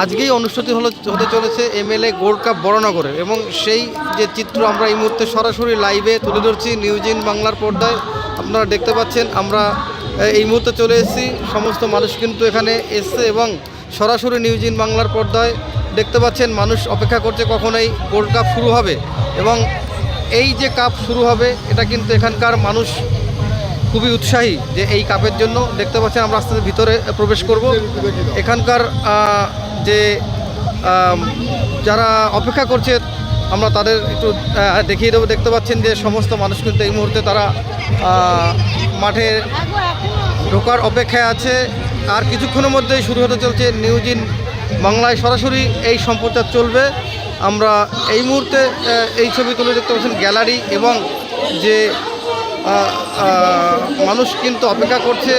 আজকেই অনুষ্ঠিত হলো, হতে চলেছে এমএলএ গোল্ড কাপ বড়নগরে এবং সেই যে চিত্র আমরা এই মুহূর্তে সরাসরি লাইভে তুলে ধরছি নিউজ ইন বাংলার পর্দায়। আপনারা দেখতে পাচ্ছেন, আমরা এই মুহূর্তে চলে এসেছি। সমস্ত মানুষ কিন্তু এখানে এসছে এবং সরাসরি নিউজ ইন বাংলার পর্দায় দেখতে পাচ্ছেন, মানুষ অপেক্ষা করছে কখন এই গোল্ড কাপ শুরু হবে এবং এই যে কাপ শুরু হবে, এটা কিন্তু এখানকার মানুষ খুবই উৎসাহী যে এই কাপের জন্য। দেখতে পাচ্ছেন, আমরা আস্তে ভিতরে প্রবেশ করব। এখানকার যে যারা অপেক্ষা করছে, আমরা তাদের একটু দেখিয়ে দেবো। দেখতে পাচ্ছেন যে সমস্ত মানুষ কিন্তু এই মুহূর্তে তারা মাঠে ঢোকার অপেক্ষায় আছে। আর কিছুক্ষণের মধ্যেই শুরু হতে চলছে নিউজ ইন বাংলায়। সরাসরি এই সম্প্রচার চলবে। আমরা এই মুহূর্তে এই ছবি তুলে দেখতে পাচ্ছেন গ্যালারি এবং যে মানুষ কিন্তু অপেক্ষা করছে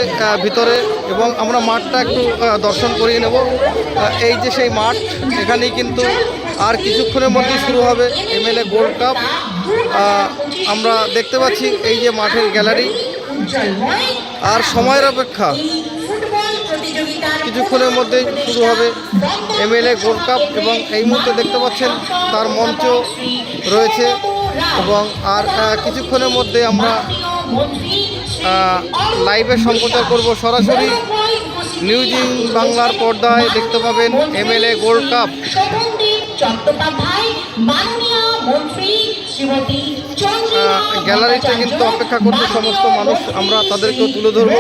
ভিতরে এবং আমরা মাঠটা একটু দর্শন করিয়ে নেব। এই যে সেই মাঠ, এখানেই কিন্তু আর কিছুক্ষণের মধ্যেই শুরু হবে এমএলএ গোল্ড কাপ। আমরা দেখতে পাচ্ছি এই যে মাঠের গ্যালারি। আর সময়ের অপেক্ষা। কিছুক্ষণের মধ্যেই শুরু হবে এমএলএ গোল্ড কাপ এবং এই মুহূর্তে দেখতে পাচ্ছেন তার মঞ্চ রয়েছে এবং আর কিছুক্ষণের মধ্যে আমরা লাইভে সম্প্রচার করব। সরাসরি নিউজ ইন বাংলার পর্দায় দেখতে পাবেন এমএলএ গোল্ড কাপ চট্টোপাধ্যায় মাননীয় মন্ত্রী শ্রীমতী গ্যালারিতে কিন্তু অপেক্ষা করছে সমস্ত মানুষ। আমরা তাদেরকেও তুলে ধরবো।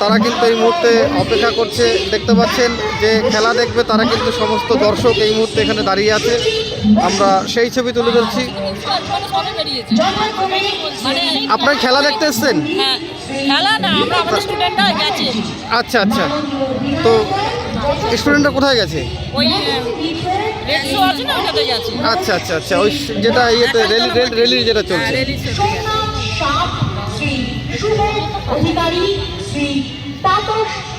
তারা কিন্তু এই মুহূর্তে অপেক্ষা করছে। দেখতে পাচ্ছেন যে খেলা দেখবে তারা কিন্তু সমস্ত দর্শক এই মুহূর্তে এখানে দাঁড়িয়ে আছে। আমরা সেই ছবি তুলে ধরছি। আপনার খেলা দেখতে এসছেন? হ্যাঁ আচ্ছা আচ্ছা। তো স্টুডেন্টরা কোথায় গেছে? ওই রেড শো আছে না ওটাতে গেছে আচ্ছা আচ্ছা আচ্ছা ওই যেটা ইয়েতে রেলি রেল রেলি যেটা হ্যাঁ চলছে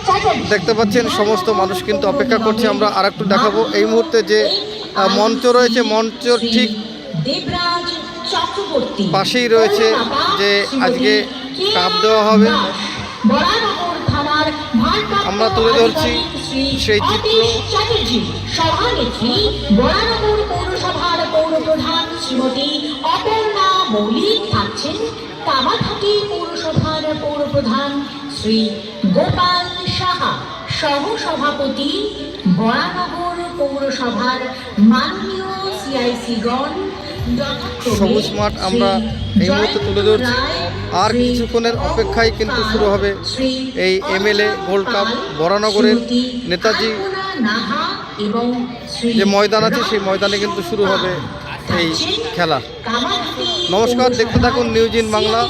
চ্যাটার্জি। দেখতে পাচ্ছেন সমস্ত মানুষ কিন্তু অপেক্ষা করছে। আমরা আর একটু দেখাবো এই মুহূর্তে যে মঞ্চ রয়েছে। মঞ্চর ঠিক পাশেই রয়েছে যে আজকে কাপ দেওয়া হবে। আমরা তুলে ধরছি সেই চিত্র। বরানগর পৌরসভার পৌরপ্রধান শ্রী গোপাল সাহা সহ সভাপতি বরানগর পৌরসভার মাননীয় সিআইসিগণ সবুজ মাঠ আমরা এই মুহূর্তে তুলে ধরছি। আর কিছুক্ষণের অপেক্ষায় কিন্তু শুরু হবে এই এমএলএ গোল্ড কাপ বরানগরের নেতাজি। যে ময়দান আছে, সেই ময়দানে কিন্তু শুরু হবে এই খেলা। নমস্কার, দেখতে থাকুন নিউজ ইন বাংলা।